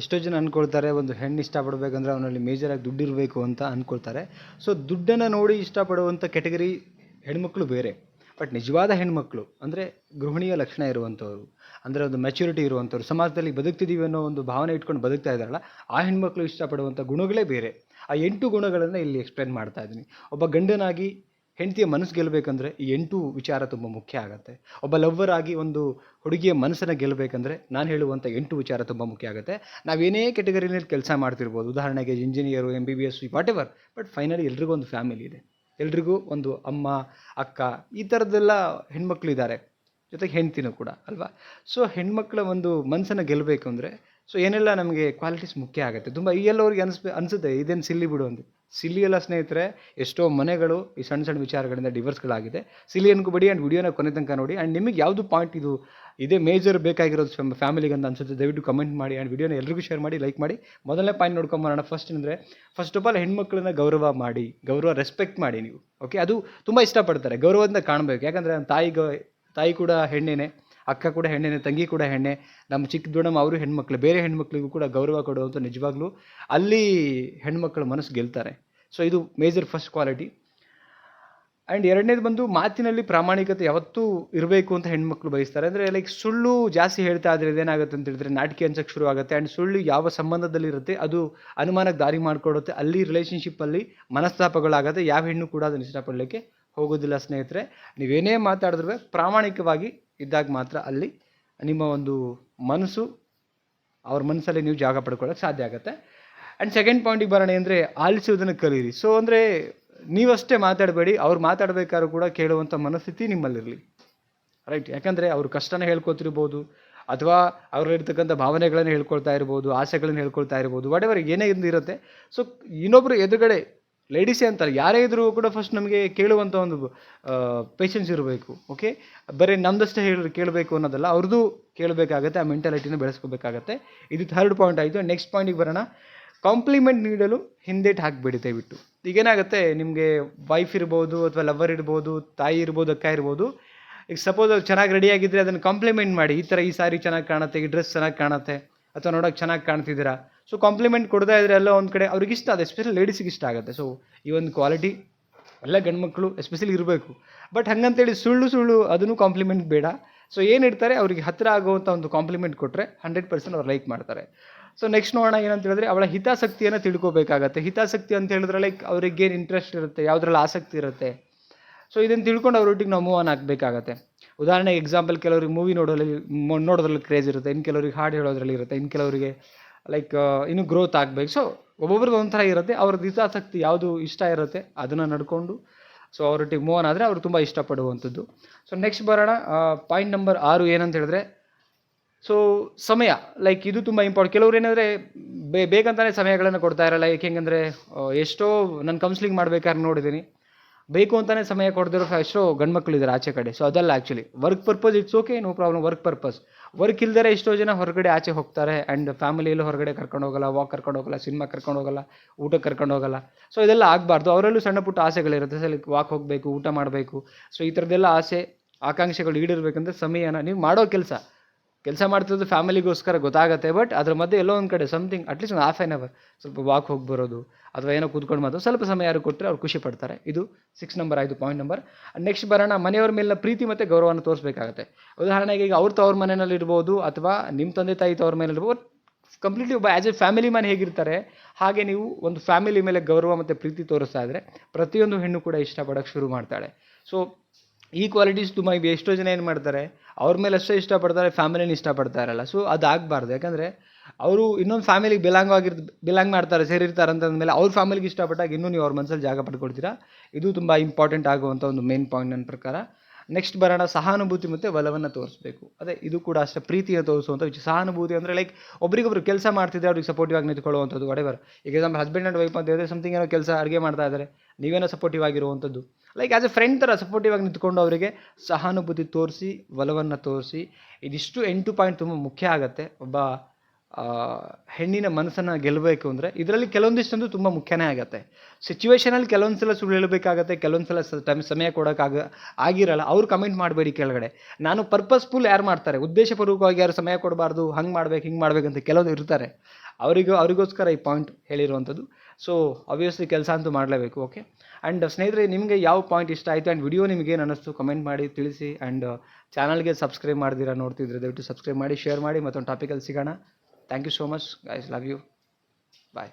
ಎಷ್ಟೋ ಜನ ಅಂದ್ಕೊಳ್ತಾರೆ ಒಂದು ಹೆಣ್ಣು ಇಷ್ಟಪಡಬೇಕಂದ್ರೆ ಅವನಲ್ಲಿ ಮೇಜರಾಗಿ ದುಡ್ಡು ಇರಬೇಕು ಅಂತ ಅಂದ್ಕೊಳ್ತಾರೆ ಸೊ ದುಡ್ಡನ್ನು ನೋಡಿ ಇಷ್ಟಪಡುವಂಥ ಕೆಟಗರಿ ಹೆಣ್ಮಕ್ಳು ಬೇರೆ. ಬಟ್ ನಿಜವಾದ ಹೆಣ್ಮಕ್ಳು, ಅಂದರೆ ಗೃಹಿಣಿಯ ಲಕ್ಷಣ ಇರುವಂಥವ್ರು, ಅಂದರೆ ಒಂದು ಮೆಚುರಿಟಿ ಇರುವಂಥವ್ರು, ಸಮಾಜದಲ್ಲಿ ಬದುಕ್ತಿದ್ದೀವಿ ಅನ್ನೋ ಒಂದು ಭಾವನೆ ಇಟ್ಕೊಂಡು ಬದುಕ್ತಾ ಇದ್ದಾರಲ್ಲ, ಆ ಹೆಣ್ಮಕ್ಳು ಇಷ್ಟಪಡುವಂಥ ಗುಣಗಳೇ ಬೇರೆ. ಆ ಎಂಟು ಗುಣಗಳನ್ನು ಇಲ್ಲಿ ಎಕ್ಸ್ಪ್ಲೇನ್ ಮಾಡ್ತಾ ಇದ್ದೀನಿ. ಒಬ್ಬ ಗಂಡನಾಗಿ ಹೆಂಡತಿಯ ಮನಸ್ಸು ಗೆಲ್ಲಬೇಕಂದ್ರೆ ಈ ಎಂಟು ವಿಚಾರ ತುಂಬ ಮುಖ್ಯ ಆಗುತ್ತೆ. ಒಬ್ಬ ಲವ್ವರ್ ಆಗಿ ಒಂದು ಹುಡುಗಿಯ ಮನಸ್ಸನ್ನು ಗೆಲ್ಲಬೇಕಂದ್ರೆ ನಾನು ಹೇಳುವಂಥ ಎಂಟು ವಿಚಾರ ತುಂಬ ಮುಖ್ಯ ಆಗುತ್ತೆ. ನಾವೇನೇ ಕೆಟಗರಿನಲ್ಲಿ ಕೆಲಸ ಮಾಡ್ತಿರ್ಬೋದು, ಉದಾಹರಣೆಗೆ engineer M B B S whatever but finally ಎಲ್ರಿಗೂ ಒಂದು ಫ್ಯಾಮಿಲಿ ಇದೆ. ಎಲ್ರಿಗೂ ಒಂದು ಅಮ್ಮ, ಅಕ್ಕ, ಈ ಥರದ್ದೆಲ್ಲ ಹೆಣ್ಮಕ್ಳು ಇದ್ದಾರೆ ಜೊತೆಗೆ ಹೆಂಡ್ತಿನೂ ಕೂಡ, ಅಲ್ವಾ? ಸೊ ಹೆಣ್ಮಕ್ಳ ಒಂದು ಮನಸ್ಸನ್ನು ಗೆಲ್ಲಬೇಕು ಅಂದರೆ ಸೊ ಏನೆಲ್ಲ ನಮಗೆ ಕ್ವಾಲಿಟೀಸ್ ಮುಖ್ಯ ಆಗುತ್ತೆ. ತುಂಬ ಈ ಎಲ್ಲವ್ರಿಗೆ ಅನಿಸ್ಬೇ ಅನಿಸುತ್ತೆ, ಇದೇನು ಸಿಲ್ಲಿ ಬಿಡು ಅಂತ ಸಿಲ್ಲಿ ಎಲ್ಲ ಸ್ನೇಹಿತರೆ, ಎಷ್ಟೋ ಮನೆಗಳು ಈ ಸಣ್ಣ ಸಣ್ಣ ವಿಚಾರಗಳಿಂದ ಡಿವರ್ಸ್ಗಳಾಗಿದೆ ಸಿಲ್ಲಿ ಅನ್ಕೋಬೇಡಿ ಆ್ಯಂಡ್ ವಿಡಿಯೋನ ಕೊನೆ ತನಕ ನೋಡಿ. ಆ್ಯಂಡ್ ನಿಮಗೆ ಯಾವುದು ಪಾಯಿಂಟ್ ಇದು? ಇದೇ ಮೇಜರ್ ಬೇಕಾಗಿರೋದು ಫ್ಯಾಮಿಲಿಗೆ ಅಂತ ಅನ್ಸುತ್ತೆ. ದಯವಿಟ್ಟು ಕಮೆಂಟ್ ಮಾಡಿ ಆ್ಯಂಡ್ ವಿಡಿಯೋನ ಎಲ್ರಿಗೂ ಶೇರ್ ಮಾಡಿ ಲೈಕ್ ಮಾಡಿ. ಮೊದಲನೇ ಪಾಯಿಂಟ್ ನೋಡ್ಕೊಂಬರೋಣ ಫಸ್ಟ್ ಅಂದರೆ ಫಸ್ಟ್ ಆಫ್ ಆಲ್ ಹೆಣ್ಮಕ್ಳನ್ನ ಗೌರವ ಮಾಡಿ, ಗೌರವ ರೆಸ್ಪೆಕ್ಟ್ ಮಾಡಿ ನೀವು. ಓಕೆ ಅದು ತುಂಬ ಇಷ್ಟಪಡ್ತಾರೆ. ಗೌರವದಿಂದ ಕಾಣಬೇಕು. ಯಾಕಂದರೆ ತಾಯಿ ತಾಯಿ ಕೂಡ ಹೆಣ್ಣೇನೆ. ಅಕ್ಕ ಕೂಡ ಹೆಣ್ಣೆನೇ ತಂಗಿ ಕೂಡ ಹೆಣ್ಣೆ, ನಮ್ಮ ಚಿಕ್ಕ ದೊಡ್ಡಮ್ಮ ಅವರು ಹೆಣ್ಮಕ್ಳು, ಬೇರೆ ಹೆಣ್ಮಕ್ಳಿಗೂ ಕೂಡ ಗೌರವ ಕೊಡುವಂಥ ನಿಜವಾಗ್ಲೂ ಅಲ್ಲಿ ಹೆಣ್ಮಕ್ಳ ಮನಸ್ಸು ಗೆಲ್ತಾರೆ. ಸೊ ಇದು ಮೇಜರ್ ಫಸ್ಟ್ ಕ್ವಾಲಿಟಿ ಆ್ಯಂಡ್ ಎರಡನೇದು ಬಂದು ಮಾತಿನಲ್ಲಿ ಪ್ರಾಮಾಣಿಕತೆ ಯಾವತ್ತೂ ಇರಬೇಕು ಅಂತ ಹೆಣ್ಮಕ್ಳು ಬಯಸ್ತಾರೆ. ಅಂದರೆ ಲೈಕ್ ಸುಳ್ಳು ಜಾಸ್ತಿ ಹೇಳ್ತಾ ಆದರೆ ಇದೇನಾಗುತ್ತೆ ಅಂತ ಹೇಳಿದ್ರೆ ನಾಟಕಿ ಅನ್ಸಕ್ಕೆ ಶುರು ಆಗುತ್ತೆ. ಆ್ಯಂಡ್ ಸುಳ್ಳು ಯಾವ ಸಂಬಂಧದಲ್ಲಿ ಇರುತ್ತೆ, ಅದು ಅನುಮಾನಕ್ಕೆ ದಾರಿ ಮಾಡಿಕೊಡುತ್ತೆ. ಅಲ್ಲಿ ರಿಲೇಷನ್ಶಿಪ್ಪಲ್ಲಿ ಮನಸ್ತಾಪಗಳಾಗುತ್ತೆ. ಯಾವ ಹೆಣ್ಣು ಕೂಡ ಅದನ್ನು ಇಷ್ಟಪಡಲಿಕ್ಕೆ ಹೋಗೋದಿಲ್ಲ ಸ್ನೇಹಿತರೆ. ನೀವೇನೇ ಮಾತಾಡಿದ್ರು ಪ್ರಾಮಾಣಿಕವಾಗಿ ಇದ್ದಾಗ ಮಾತ್ರ ಅಲ್ಲಿ ನಿಮ್ಮ ಒಂದು ಮನಸ್ಸು ಅವ್ರ ಮನಸ್ಸಲ್ಲಿ ನೀವು ಜಾಗ ಪಡ್ಕೊಳ್ಳೋಕೆ ಸಾಧ್ಯ ಆಗುತ್ತೆ. ಆ್ಯಂಡ್ ಸೆಕೆಂಡ್ ಪಾಯಿಂಟಿಗೆ ಬರೋಣ ಅಂದರೆ ಆಲಿಸುವುದನ್ನು ಕಲೀರಿ ಸೊ ಅಂದರೆ ನೀವಷ್ಟೇ ಮಾತಾಡಬೇಡಿ, ಅವ್ರು ಮಾತಾಡಬೇಕಾದ್ರೂ ಕೂಡ ಕೇಳುವಂಥ ಮನಸ್ಥಿತಿ ನಿಮ್ಮಲ್ಲಿರಲಿ. ರೈಟ್ ಯಾಕಂದರೆ ಅವ್ರ ಕಷ್ಟನ ಹೇಳ್ಕೊತಿರ್ಬೋದು, ಅಥವಾ ಅವರಲ್ಲಿರ್ತಕ್ಕಂಥ ಭಾವನೆಗಳನ್ನು ಹೇಳ್ಕೊಳ್ತಾ ಇರ್ಬೋದು, ಆಸೆಗಳನ್ನು ಹೇಳ್ಕೊಳ್ತಾ ಇರ್ಬೋದು ವಾಟ್ ಏನೇ ಒಂದು ಇರುತ್ತೆ ಸೊ ಇನ್ನೊಬ್ಬರು ಎದುರುಗಡೆ ಲೇಡೀಸೇ ಅಂತಾರೆ ಯಾರೇ ಇದ್ರೂ ಕೂಡ ಫಸ್ಟ್ ನಮಗೆ ಕೇಳುವಂಥ ಒಂದು ಪೇಷನ್ಸ್ ಇರಬೇಕು ಓಕೆ ಬರೀ ನಮ್ದಷ್ಟೇ ಹೇಳಿ ಕೇಳಬೇಕು ಅನ್ನೋದಲ್ಲ ಅವ್ರದ್ದು ಕೇಳಬೇಕಾಗತ್ತೆ, ಆ ಮೆಂಟಾಲಿಟಿನ ಬೆಳೆಸ್ಕೋಬೇಕಾಗತ್ತೆ. ಇದು ಥರ್ಡ್ ಪಾಯಿಂಟ್ ಆಯಿತು. ನೆಕ್ಸ್ಟ್ ಪಾಯಿಂಟಿಗೆ ಬರೋಣ. ಕಾಂಪ್ಲಿಮೆಂಟ್ ನೀಡಲು ಹಿಂದೇಟ್ ಹಾಕಿಬಿಡಿ ದಯವಿಟ್ಟು. ಈಗೇನಾಗುತ್ತೆ, ನಿಮಗೆ ವೈಫ್ ಇರ್ಬೋದು ಅಥವಾ ಲವರ್ ಇರ್ಬೋದು, ತಾಯಿ ಇರ್ಬೋದು, ಅಕ್ಕ ಇರ್ಬೋದು, ಈಗ ಸಪೋಸ್ ಅವ್ರು ಚೆನ್ನಾಗಿ ರೆಡಿಯಾಗಿದ್ದರೆ ಅದನ್ನು ಕಾಂಪ್ಲಿಮೆಂಟ್ ಮಾಡಿ. ಈ ಥರ ಈ ಸಾರಿ ಚೆನ್ನಾಗಿ ಕಾಣುತ್ತೆ, ಈ ಡ್ರೆಸ್ ಚೆನ್ನಾಗಿ ಕಾಣುತ್ತೆ, ಅಥವಾ ನೋಡೋಕೆ ಚೆನ್ನಾಗಿ ಕಾಣ್ತಿದ್ದೀರಾ ಸೊ ಕಾಂಪ್ಲಿಮೆಂಟ್ ಕೊಡ್ತಾ ಇದ್ರೆ ಎಲ್ಲ ಒಂದು ಕಡೆ ಅವ್ರಿಗೆ ಇಷ್ಟ ಅದು ಎಸ್ಪೆಷಲಿ ಲೇಡೀಸಿಗೆ ಇಷ್ಟ ಆಗುತ್ತೆ. ಸೊ ಈ ಒಂದು ಕ್ವಾಲಿಟಿ ಎಲ್ಲ ಗಂಡ್ಮಕ್ಳು ಎಸ್ಪೆಷಲಿ ಇರಬೇಕು. ಬಟ್ ಹಂಗಂತೇಳಿ ಸುಳ್ಳು ಸುಳ್ಳು ಅದನ್ನು ಕಾಂಪ್ಲಿಮೆಂಟ್ ಬೇಡ. ಸೊ ಏನಿರ್ತಾರೆ ಅವರಿಗೆ ಹತ್ತಿರ ಆಗುವಂಥ ಒಂದು ಕಾಂಪ್ಲಿಮೆಂಟ್ ಕೊಟ್ಟರೆ ಹಂಡ್ರೆಡ್ ಪರ್ಸೆಂಟ್ ಅವ್ರು ಲೈಕ್ ಮಾಡ್ತಾರೆ. ಸೊ ನೆಕ್ಸ್ಟ್ ನೋಡೋಣ ಏನಂತ ಹೇಳಿದ್ರೆ ಅವಳ ಹಿತಾಸಕ್ತಿಯನ್ನು ತಿಳ್ಕೊಬೇಕಾಗತ್ತೆ. ಹಿತಾಸಕ್ತಿ ಅಂತ ಹೇಳಿದ್ರೆ ಲೈಕ್ ಅವ್ರಿಗೆ ಏನು ಇಂಟ್ರೆಸ್ಟ್ ಇರುತ್ತೆ, ಯಾವುದ್ರಲ್ಲಿ ಆಸಕ್ತಿ ಇರುತ್ತೆ. ಸೊ ಇದನ್ನು ತಿಳ್ಕೊಂಡು ಅವ್ರೊಟ್ಟಿಗೆ ನಾವು ಮೂವ್ ಆನ್ ಆಗಬೇಕಾಗತ್ತೆ. ಉದಾಹರಣೆಗೆ ಎಕ್ಸಾಂಪಲ್ ಕೆಲವ್ರಿಗೆ ಮೂವಿ ನೋಡೋದ್ರಲ್ಲಿ ನೋಡೋದ್ರಲ್ಲಿ ಕ್ರೇಜ್ ಇರುತ್ತೆ. ಇನ್ನು ಕೆಲವ್ರಿಗೆ ಹಾಡು ಹೇಳೋದ್ರಲ್ಲಿ ಇರುತ್ತೆ. ಇನ್ನು ಕೆಲವರಿಗೆ ಲೈಕ್ ಇನ್ನೂ ಗ್ರೋತ್ ಆಗಬೇಕು. ಸೊ ಒಬ್ಬೊಬ್ರದ್ದು ಒಂಥರ ಇರುತ್ತೆ. ಅವ್ರದ್ದು ಹಿತಾಸಕ್ತಿ ಯಾವುದು ಇಷ್ಟ ಇರುತ್ತೆ, ಅದನ್ನು ನಡ್ಕೊಂಡು ಸೊ ಅವರೊಟ್ಟಿಗೆ ಮೂವ್ ಆದರೆ ಅವರು ತುಂಬ ಇಷ್ಟಪಡುವಂಥದ್ದು. ಸೊ ನೆಕ್ಸ್ಟ್ ಬರೋಣ. ಪಾಯಿಂಟ್ ನಂಬರ್ ಆರು ಏನಂತ ಹೇಳಿದ್ರೆ ಸೊ ಸಮಯ. ಲೈಕ್ ಇದು ತುಂಬ ಇಂಪಾರ್ಟೆಂಟ್ ಕೆಲವ್ರು ಏನಂದರೆ, ಬೇ ಬೇಕಂತಾನೆ ಸಮಯಗಳನ್ನು ಕೊಡ್ತಾ ಇರಲ್ಲ. ಏಕೆಂಗಂದರೆ ಎಷ್ಟೋ ನಾನು ಕೌನ್ಸ್ಲಿಂಗ್ ಮಾಡ್ಬೇಕಾದ್ರೆ ನೋಡಿದ್ದೀನಿ ಬೇಕು ಅಂತಾನೆ ಸಮಯ ಕೊಡದಿರೋ ಎಷ್ಟೋ ಗಂಡ್ಮಕ್ಳಿದ್ದಾರೆ ಆಚೆ ಕಡೆ. ಸೊ ಅದಲ್ಲ actually work purpose it's okay no problem work purpose work ಇಲ್ದರೆ ಎಷ್ಟೋ ಜನ ಹೊರಗಡೆ ಆಚೆ ಹೋಗ್ತಾರೆ ಆ್ಯಂಡ್ ಫ್ಯಾಮಿಲಿಯಲ್ಲೂ ಹೊರಗಡೆ ಕರ್ಕೊಂಡು ಹೋಗಲ್ಲ ವಾಕ್ ಕರ್ಕೊಂಡು ಹೋಗಲ್ಲ ಸಿನಿಮಾ ಕರ್ಕೊಂಡು ಹೋಗಲ್ಲ, ಊಟಕ್ಕೆ ಕರ್ಕೊಂಡು ಹೋಗಲ್ಲ. ಸೊ ಇದೆಲ್ಲ ಆಗಬಾರ್ದು. ಅವರಲ್ಲೂ ಸಣ್ಣ ಪುಟ್ಟ ಆಸೆಗಳಿರುತ್ತೆ. ಸೊ ವಾಕ್ ಹೋಗಬೇಕು, ಊಟ ಮಾಡಬೇಕು. ಸೊ ಈ ಥರದ್ದೆಲ್ಲ ಆಸೆ, ಆಕಾಂಕ್ಷೆಗಳು ಈಡಿರಬೇಕಂದ್ರೆ ಸಮಯನ ನೀವು ಮಾಡೋ ಕೆಲಸ. ಕೆಲಸ ಮಾಡ್ತಿರೋದು ಫ್ಯಾಮಿಲಿಗೋಸ್ಕರ ಗೊತ್ತಾಗುತ್ತೆ, ಬಟ್ ಅದ್ರ ಮಧ್ಯೆ ಎಲ್ಲೋ ಒಂದು ಕಡೆ ಸಮಥಿಂಗ್ ಅಟ್ಲೀಸ್ಟ್ ಒಂದು ಹಾಫ್ ಆನ್ ಅವರ್ ಸ್ವಲ್ಪ ವಾಕ್ ಹೋಗಿ ಬರೋದು ಅಥವಾ ಏನೋ ಕೂತ್ಕೊಂಡು ಮಾತು ಸ್ವಲ್ಪ ಸಮಯ ಯಾರು ಕೊಟ್ಟರೆ ಅವ್ರು ಖುಷಿ ಪಡ್ತಾರೆ. ಇದು ಸಿಕ್ಸ್ ನಂಬರ್ ಆಯಿತು ಪಾಯಿಂಟ್ ನಂಬರ್ ನೆಕ್ಸ್ಟ್ ಬರೋಣ, ಮನೆಯವ್ರ ಮೇಲಿನ ಪ್ರೀತಿ ಮತ್ತು ಗೌರವವನ್ನು ತೋರಿಸಬೇಕಾಗುತ್ತೆ. ಉದಾಹರಣೆಗೆ ಈಗ ಅವ್ರ ತವ್ರ ಮನೆಯಲ್ಲಿ ಇರ್ಬೋದು, ಅಥವಾ ನಿಮ್ಮ ತಂದೆ ತಾಯಿ ತವ್ರ ಮೇಲೆ ಇರ್ಬೋದು ಕಂಪ್ಲೀಟ್ಲಿ ಒಬ್ಬ ಆ್ಯಸ್ ಎ ಫ್ಯಾಮಿಲಿ ಮ್ಯಾನ್ ಹೇಗಿರ್ತಾರೆ, ಹಾಗೆ ನೀವು ಒಂದು ಫ್ಯಾಮಿಲಿ ಮೇಲೆ ಗೌರವ ಮತ್ತು ಪ್ರೀತಿ ತೋರಿಸ್ತಾ ಇದ್ದರೆ ಪ್ರತಿಯೊಂದು ಹೆಣ್ಣು ಕೂಡ ಇಷ್ಟಪಡೋಕ್ಕೆ ಶುರು ಮಾಡ್ತಾಳೆ. ಸೊ ಈ ಕ್ವಾಲಿಟೀಸ್ ತುಂಬ ಇವೆ. ಎಷ್ಟೋ ಜನ ಏನು ಮಾಡ್ತಾರೆ, ಅವ್ರ ಮೇಲೆ ಅಷ್ಟೇ ಇಷ್ಟಪಡ್ತಾರೆ ಫ್ಯಾಮಿಲಿನ ಇಷ್ಟಪಡ್ತಾ ಇರಲ್ಲ. ಸೊ ಅದು ಆಗಬಾರ್ದು. ಯಾಕಂದರೆ, ಅವರು ಇನ್ನೊಂದು ಫ್ಯಾಮಿಲಿಗೆ ಬಿಲಾಂಗ್ ಆಗಿರ್ ಬಿಲಾಂಗ್ ಮಾಡ್ತಾರೆ, ಸೇರಿರ್ತಾರೆ ಅಂತಂದಮೇಲೆ ಅವ್ರ ಫ್ಯಾಮಿಲಿಗೆ ಇಷ್ಟಪಟ್ಟಾಗ ಇನ್ನೂ ನೀವು ಅವ್ರ ಮನಸ್ಸಲ್ಲಿ ಜಾಗ ಪಡ್ಕೊಳ್ತೀರಾ? ಇದು ತುಂಬ ಇಂಪಾರ್ಟೆಂಟ್ ಆಗುವಂಥ ಒಂದು ಮೇನ್ ಪಾಯಿಂಟ್ ನನ್ನ ಪ್ರಕಾರ. ನೆಕ್ಸ್ಟ್ ಬರೋಣ, ಸಹಾನುಭೂತಿ ಮತ್ತು ಒಲವನ್ನು ತೋರಿಸ್ಬೇಕು. ಅದೇ, ಇದು ಕೂಡ ಅಷ್ಟೇ ಪ್ರೀತಿಯ ತೋರಿಸುವಂಥ ವಿಷಯ ಸಹಾನುಭೂತಿ ಅಂದರೆ ಲೈಕ್ ಒಬ್ರಿಗೊಬ್ರು ಕೆಲಸ ಮಾಡ್ತಿದ್ದೆ ಅವ್ರಿಗೆ ಸಪೋರ್ಟಿವ್ ಆಗಿ ನಿಂತ್ಕೊಳ್ಳುವಂಥದ್ದು ವಡೆವರ್ ಈಗ ಎಕ್ಸಾಂಪಲ್ ಹಸ್ಬೆಂಡ್ ಆ್ಯಂಡ್ ವೈಫ್ ಅಂತ ಹೇಳಿದ್ರೆ ಸಮಥಿಂಗ್ ಏನೋ ಕೆಲಸ ಅಡುಗೆ ಮಾಡ್ತಾ ಇದ್ದಾರೆ ನೀವೇನೋ ಸಪೋರ್ಟಿವ್ ಆಗಿರುವಂಥದ್ದು. ಲೈಕ್ ಆ್ಯಸ್ ಎ ಫ್ರೆಂಡ್ ಥರ ಸಪೋರ್ಟಿವ್ ಆಗಿ ನಿಂತ್ಕೊಂಡು ಅವರಿಗೆ ಸಹಾನುಭೂತಿ ತೋರಿಸಿ, ಒಲವನ್ನು ತೋರಿಸಿ, ಇದಿಷ್ಟು ಎಂಟು ಪಾಯಿಂಟ್ ತುಂಬ ಮುಖ್ಯ ಆಗುತ್ತೆ. ಒಬ್ಬ ಹೆಣ್ಣಿನ ಮನಸ್ಸನ್ನು ಗೆಲ್ಲಬೇಕು ಅಂದರೆ ಇದರಲ್ಲಿ ಕೆಲವೊಂದಿಷ್ಟಂತೂ ತುಂಬ ಮುಖ್ಯನೇ ಆಗುತ್ತೆ. ಸಿಚುವೇಷನಲ್ಲಿ ಕೆಲವೊಂದು ಸಲ ಸುಳ್ಳು ಹೇಳಬೇಕಾಗತ್ತೆ ಕೆಲವೊಂದು ಸಲ ಟೈಮ್, ಸಮಯ ಕೊಡೋಕ್ಕಾಗ ಆಗಿರಲ್ಲ. ಅವ್ರು ಕಮೆಂಟ್ ಮಾಡಬೇಡಿ ಕೆಳಗಡೆ. ನಾನು ಪರ್ಪಸ್ಫುಲ್ ಯಾರು ಮಾಡ್ತಾರೆ? ಉದ್ದೇಶಪೂರ್ವಕವಾಗಿ ಯಾರು ಸಮಯ ಕೊಡಬಾರ್ದು? ಹಂಗೆ ಮಾಡ್ಬೇಕು, ಹಿಂಗೆ ಮಾಡ್ಬೇಕಂತ ಕೆಲವೊಂದು ಇರ್ತಾರೆ. ಅವರಿಗೂ, ಅವರಿಗೋಸ್ಕರ ಈ ಪಾಯಿಂಟ್ ಹೇಳಿರುವಂಥದ್ದು. ಸೊ ಅಬ್ವಿಯಸ್ಲಿ ಕೆಲಸ ಅಂತೂ ಮಾಡಲೇಬೇಕು ಓಕೆ ಆ್ಯಂಡ್ ಸ್ನೇಹಿತರೆ, ನಿಮಗೆ ಯಾವ ಪಾಯಿಂಟ್ ಇಷ್ಟ ಆಯಿತು ಆ್ಯಂಡ್ ವಿಡಿಯೋ ನಿಮಗೆ ಏನು ಅನ್ನಿಸ್ತು ಕಮೆಂಟ್ ಮಾಡಿ ತಿಳಿಸಿ. ಆ್ಯಂಡ್ ಚಾನಲ್ಗೆ ಸಬ್ಸ್ಕ್ರೈಬ್ ಮಾಡ್ದಿರಾ ನೋಡ್ತಿದ್ರೆ ದಯವಿಟ್ಟು ಸಬ್ಸ್ಕ್ರೈಬ್ ಮಾಡಿ ಶೇರ್ ಮಾಡಿ ಮತ್ತೊಂದು ಟಾಪಿಕಲ್ಲಿ ಸಿಗೋಣ. Thank you so much guys love you bye